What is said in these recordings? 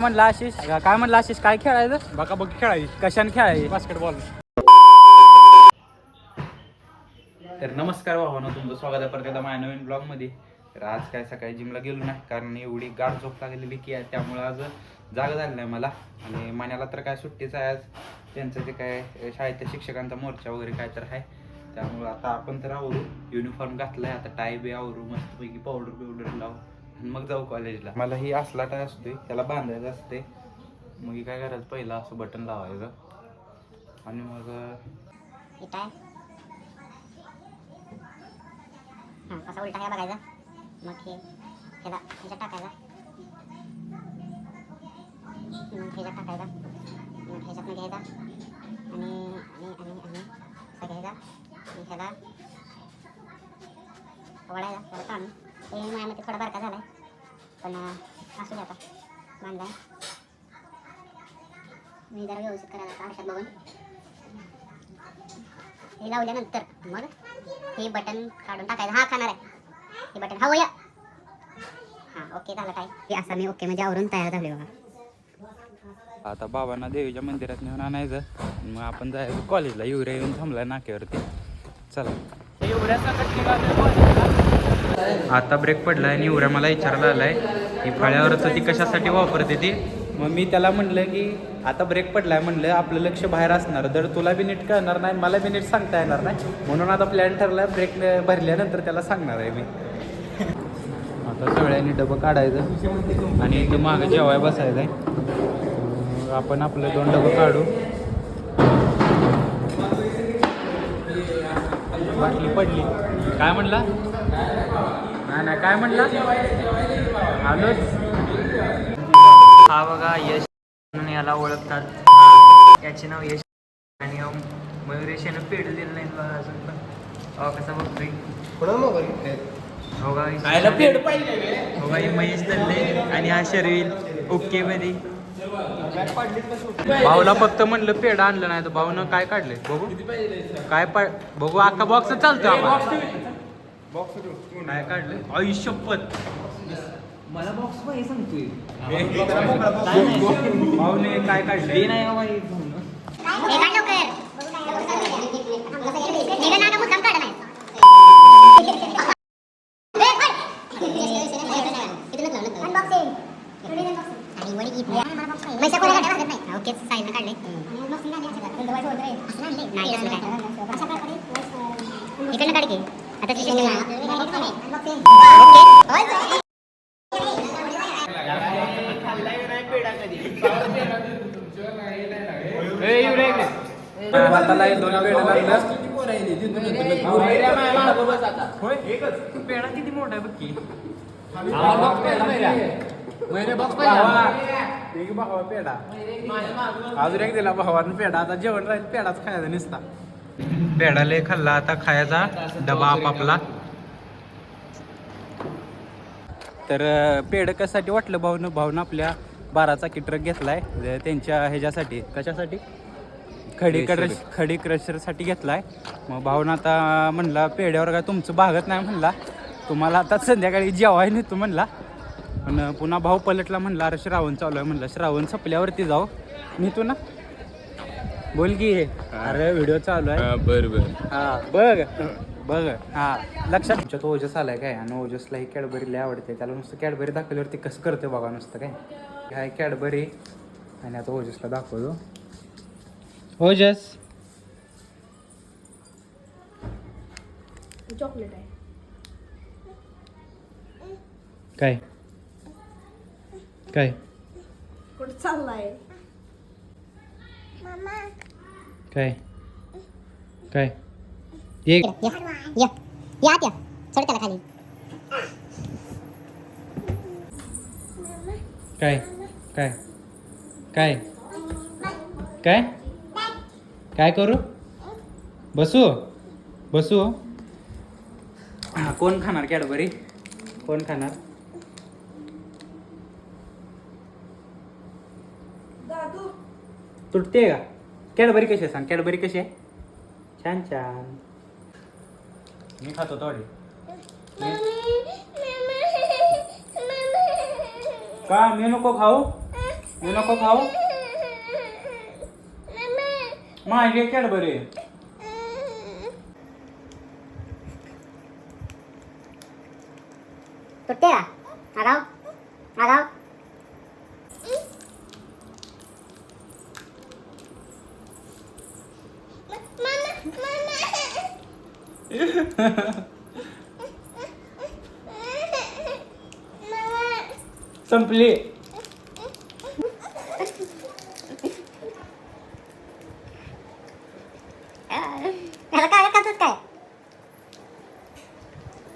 म्हणलं आशिष? काय म्हणलं आशिष? काय खेळायचं? बाका बघ खेळायची कशाने खेळायची बास्केटबॉल तर नमस्कार भावानो तुमचं स्वागत आहे परत एकदा माझ्या नवीन ब्लॉगमध्ये. तर आज काय सकाळी जिमला गेलो नाही कारण एवढी गाठ झोप लागलेली की आहे त्यामुळं आज जागा झाली नाही मला. आणि मण्याला तर काय सुट्टीच आहे आज. त्यांचं ते काय शाळेच्या शिक्षकांचा मोर्चा वगैरे काय तर आहे. त्यामुळं आता आपण तर आवरू. युनिफॉर्म घातलाय आता टाय बी आवरू मस्तपैकी पावडर बिवडर लावू. आणि मग जाऊ कॉलेजला मला ही असला टाय असतोय त्याला बांधायचं असते मग ही काय करायचं पहिलं असं बटन लावायचं. आणि मग हे काय हां असा उलटा ह्या बघायचा. मग हे ह्याला ह्याच्यात टाकायचा. मग ह्याच्यात टाकायचा. मग ह्याच्यातनं घ्यायचा आणि आणि आणि आणि असा घ्यायचा आणि ह्याला वडायचा त्याला आम्ही ते माझ्यामध्ये थोडा बारका झाला आहे पण असू द्या आता बांधला मी जरा व्यवस्थित करायला आरशात बघून हे लावल्यानंतर मग हे बटन काढून टाकायचं हा खाणार आहे हे बटन हा वया हा ओके झालं काय हे असं मी ओके म्हणजे आवरून तयार झाले बघा आता बाबांना देवीच्या मंदिरात नेऊन आणायचं. मग आपण जायचं. कॉलेजला युरिया येऊन थांबलाय नाक्यावरती. चला. आता ब्रेक पडलाय आणि युरिया मला विचारायला आलाय की फळ्यावरच ती कशासाठी वापरते ती? मग मी त्याला म्हणलं की आता ब्रेक पडलाय म्हणलं आपलं लक्ष बाहेर असणार. तर तुला बी नीट कळणार नाही मला बी नीट सांगता येणार नाही. म्हणून आता प्लॅन ठरलाय ब्रेक भरल्यानंतर त्याला सांगणार आहे मी. आता सगळ्यांनी डबं काढायचं आणि इथं मागं जेवाय बसायचं आहे आपण आपलं दोन डबं काढू. बाटली पडली. काय म्हणला? नाही नाही काय म्हणला? आलोच. हा बघा यश म्हणून याला ओळखतात. याचे नाव यश आणि मयुरेश यानं पेढ दिलं नाही बघा अजून पण. अहो कसा बघतोय? हो हो का, हे महेश दल्ले आणि हा शर्विल ओके मध्ये. भाऊला फक्त म्हणलं पेढा आणलं नाही तर भाऊनं काय काढले? बघू. काय पा बघू अख्खा बॉक्स चालतो काय काढले? आयुष्यपत मला बॉक्स पाहिजे सांगतोय. भाऊने काय काढले? नाही हवा एक भाऊ हे काढ लवकर निघा ना मुद्दाम काढ नाही नाही ओके काढले इकडनं काढ की आता ओके दोन पेढा लागलं पेढा किती मोठा आहे. बघ की एक भावा पेढा अजून एक दिला भावानं पेढा आता जेवण राहील पेढाच खायचा नुसता पेढा लय खाल्ला आता खायचा डबा आपापला तर पेढं कशासाठी वाटलं भाऊनं भाऊनं आपल्या बाराचा ट्रक घेतलाय. त्यांच्या ह्याच्यासाठी. कशासाठी खडी क्रश खडी क्रशरसाठी घेतलाय. मग भाऊनं आता म्हणला पेढ्यावर काय तुमचं भागत नाही म्हणला. तुम्हाला आता संध्याकाळी जेवाय नेतो म्हणला. पण पुन्हा भाऊ पलटला म्हणला अरे श्रावण चालू आहे. म्हणलं श्रावण संपल्यावरती जाऊ. नेतो ना बोल की अरे व्हिडिओ चालू आहे. बर बर. हा बघ बघ. हा लक्षात तुमच्यात ओजस आलाय काय? आणि ओजसला ही कॅडबरी लय आवडते. त्याला नुसतं कॅडबरी दाखवल्यावरती कसं करते बघा नुसतं काय? काय कॅडबरी. आणि आता ओजसला दाखवतो. ओजस. चॉकलेट आहे. काय? काय? कुठं चाललाय? काय? काय? या. या या. आत या. सोड त्याला खाली. काय? काय? काय? काय? काय करू? बसू? बसू? हा, कोण खाणार? कॅडबरी? कोण खाणार? दादू. तुटते का? कॅडबरी कशी आहे सांग? कॅडबरी कशी आहे? छान छान. मी खातो थोडी. का? मी नको खाऊ? मी नको खाऊ? माझी कॅडबरी तुटते का? संपली.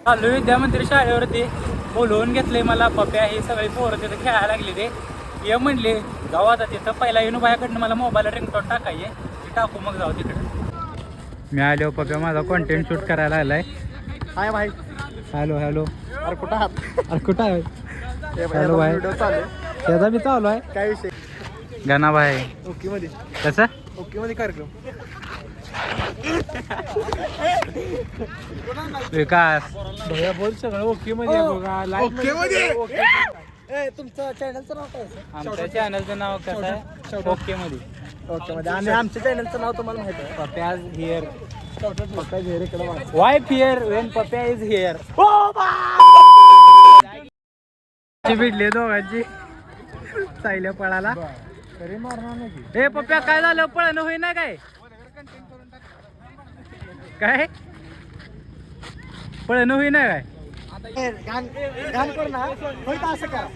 चालू विद्यामंदिर शाळेवरती. बोलवून घेतले मला पप्या ही सगळी पोरं तिथं खेळायला लागली ते. ये म्हणले जाऊ आता तिथं. पहिला येऊन बायाकडनं मला मोबाईल रिंगटोन टाकायचे. टाकू मग जाऊ तिकडे. मी आलो पप्या माझा कॉन्टेंट शूट करायला आलाय. हाय भाई. हॅलो हॅलो अरे कुठं आहात? अरे कुठं आहे? हे भाई, हॅलो भाई. व्हिडिओ चालू आहे. त्याचा बी चालू आहे. काय विषय? गाणा भाई. ओके मध्ये कसं? ओके मध्ये कार्यक्रम. विकास. भैया बोल सगळं ओके मध्ये ओके मध्ये ए तुमचं चॅनलचं नाव काय आहे आमच्या चॅनलचं नाव कसं आहे? ओके मध्ये ओके मध्ये आणि आमच्या चॅनलचं नाव तुम्हाला माहिती आहे. पप्याज हिअर पप्पा झेरे इकडे वाच. Wife here when Pappya is here भिडले दोघांची. सायल्या पळाला. तरी मारणार नाही ए पप्या काय झालं? पळणं होईना काय? काय? पळणं होईना काय? कर ना. असं करा.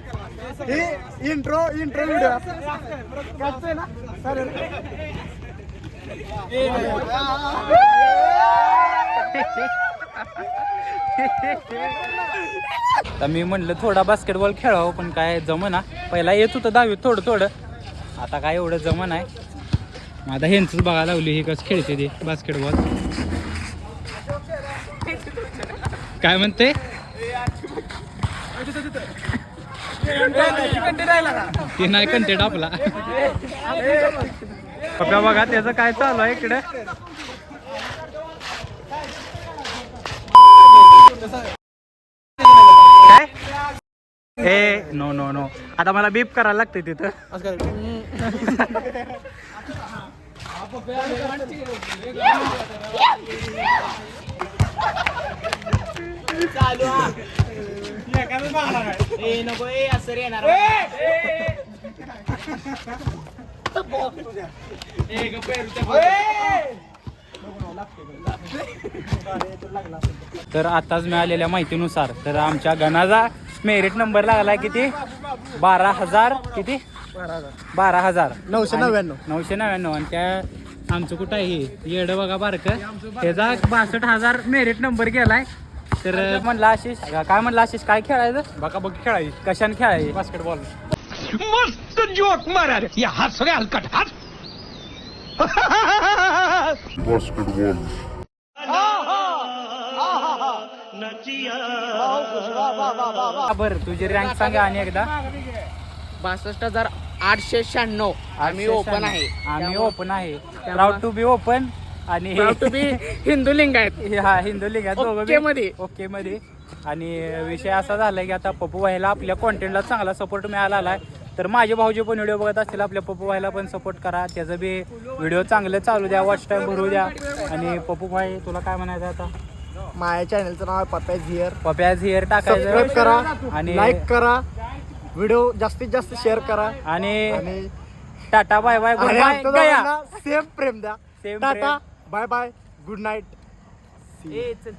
हे इंट्रो इंट्रो व्हिडिओ ना? चालेल. तर मी म्हणलं थोडा बास्केटबॉल खेळावं पण काय जमना. पहिला येत होतं दहावीत थोडं थोडं. आता काय एवढं जमन आहे. मग आता ह्यांचंच बघा लावली हे कसं खेळते ते बास्केटबॉल काय म्हणते ते नाही कंटेट आपला. पप्पा बघा त्याचं काय चालू आहे इकडे? काय? ए नो नो नो आता मला बीप करायला लागते तिथं. असं तर आताच मिळालेल्या माहितीनुसार तर आमच्या गणाचा मेरिट नंबर लागला किती? बारा हजार. किती? बारा हजार. नऊशे नव्याण्णव. नऊशे नव्याण्णव. आणि त्या आमचं कुठं आहे? हे? येडं बघा बारक. त्याचा बासष्ट हजार मेरिट नंबर गेलाय. तर म्हणलं आशिष? काय म्हणलं आशिष? काय खेळायचं? बघा बघ खेळायची. कशाने खेळायची? बास्केटबॉल मस्त जोक मारा रे. या हात सगळे हलकट हात बरं तुझी रँक सांगा आणि एकदा. बासष्ट हजार आठशे शहाण्णव. आम्ही ओपन आहे. आम्ही ओपन आहे. प्राऊड टू बी ओपन आणि तुम्ही हिंदू लिंग आहेत. हा हिंदू लिंगात दोघं ओके मध्ये. ओके मध्ये आणि विषय असा झालाय की आता पप्पू भाईला आपल्या कॉन्टेंटला चांगला सपोर्ट मिळाला आलाय तर माझे भाऊजी पण व्हिडिओ बघत असतील आपल्या पप्पू भाईला पण सपोर्ट करा. त्याचं बी व्हिडिओ चांगलं चालू द्या वॉच टाइम भरू द्या. आणि पप्पू भाई तुला काय म्हणायचं आता? माझ्या चॅनलचं नाव आहे पप्पा झिअर पप्याज हिअर सबस्क्राईब टाकायचं करा आणि लाईक करा व्हिडिओ जास्तीत जास्त शेअर करा. आणि आणि टाटा बाय बाय गुड गया. सेम प्रेम द्या. Same tata. Bye bye good night ए, चल.